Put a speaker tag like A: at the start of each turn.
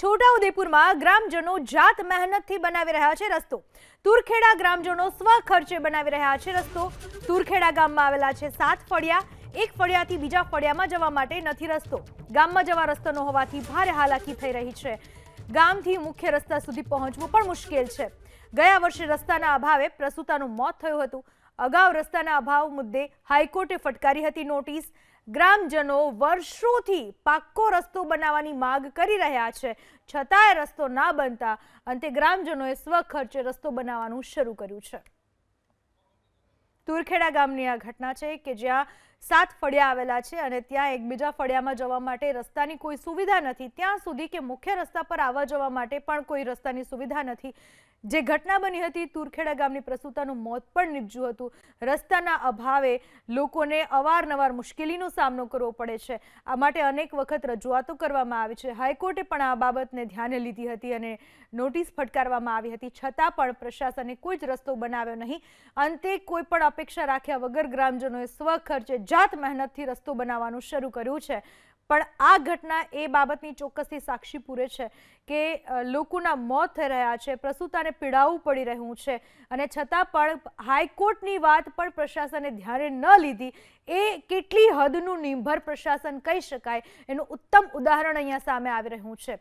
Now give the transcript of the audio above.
A: છોટાઉદેપુરમાં ગ્રામજનો જાત મહેનતથી બનાવી રહ્યા છે રસ્તો. તુરખેડા ગ્રામજનો સ્વ ખર્ચે બનાવી રહ્યા છે રસ્તો. તુરખેડા ગામમાં આવેલા છે સાત ફળિયા. એક ફળિયાથી બીજા ફળિયામાં જવા માટે નથી રસ્તો. ગામમાં જવા રસ્તો ન હોવાથી ભારે હાલાકી થઈ રહી છે. ગામથી મુખ્ય રસ્તા સુધી પહોંચવું પણ મુશ્કેલ છે. ગયા વર્ષે રસ્તાના અભાવે પ્રસૂતાનું મોત થયું હતું. અગાઉ રસ્તાના અભાવ મુદ્દે હાઈકોર્ટે ફટકારી હતી નોટિસ. ગ્રામજનો વર્ષોથી પાક્કો રસ્તો બનાવવાની માગ કરી રહ્યા છે. છતાંય રસ્તો ના બનતા અંતે ગ્રામજનોએ સ્વખર્ચે રસ્તો બનાવવાનું શરૂ કર્યું છે. તુરખેડા ગામની આ ઘટના છે કે જ્યાં સાત ફળિયા આવેલા છે અને ત્યાં એકબીજા ફળિયામાં જવા માટે રસ્તાની કોઈ સુવિધા નથી. ત્યાં સુધી કે મુખ્ય રસ્તા પર આવવા જવા માટે પણ કોઈ રસ્તાની સુવિધા નથી. જે ઘટના બની હતી તુરખેડા ગામની પ્રસૂતાનું મોત પણ નીપજ્યું હતું. રસ્તાના અભાવે લોકોને અવારનવાર મુશ્કેલીનો સામનો કરવો પડે છે. આ માટે અનેક વખત રજૂઆતો કરવામાં આવી છે. હાઈકોર્ટે પણ આ બાબતને ધ્યાને લીધી હતી અને નોટિસ ફટકારવામાં આવી હતી. છતાં પણ પ્રશાસને કોઈ જ રસ્તો બનાવ્યો નહીં. અંતે કોઈ પણ અપેક્ષા રાખ્યા વગર ગ્રામજનોએ સ્વખર્ચે જાત મહેનતથી રસ્તો બનાવવાનું શરૂ કર્યું છે. પણ આ ઘટના એ બાબતની ચોક્કસથી સાક્ષી પૂરે છે કે લોકોના મોત થઈ રહ્યા છે, પ્રસૂતાને પીડાવું પડી રહ્યું છે અને છતાં પણ હાઈકોર્ટની વાત પણ પ્રશાસને ધ્યાને ન લીધી. એ કેટલી હદનું નિર્ભર પ્રશાસન કહી શકાય? એનું ઉત્તમ ઉદાહરણ અહીંયા સામે આવી રહ્યું છે.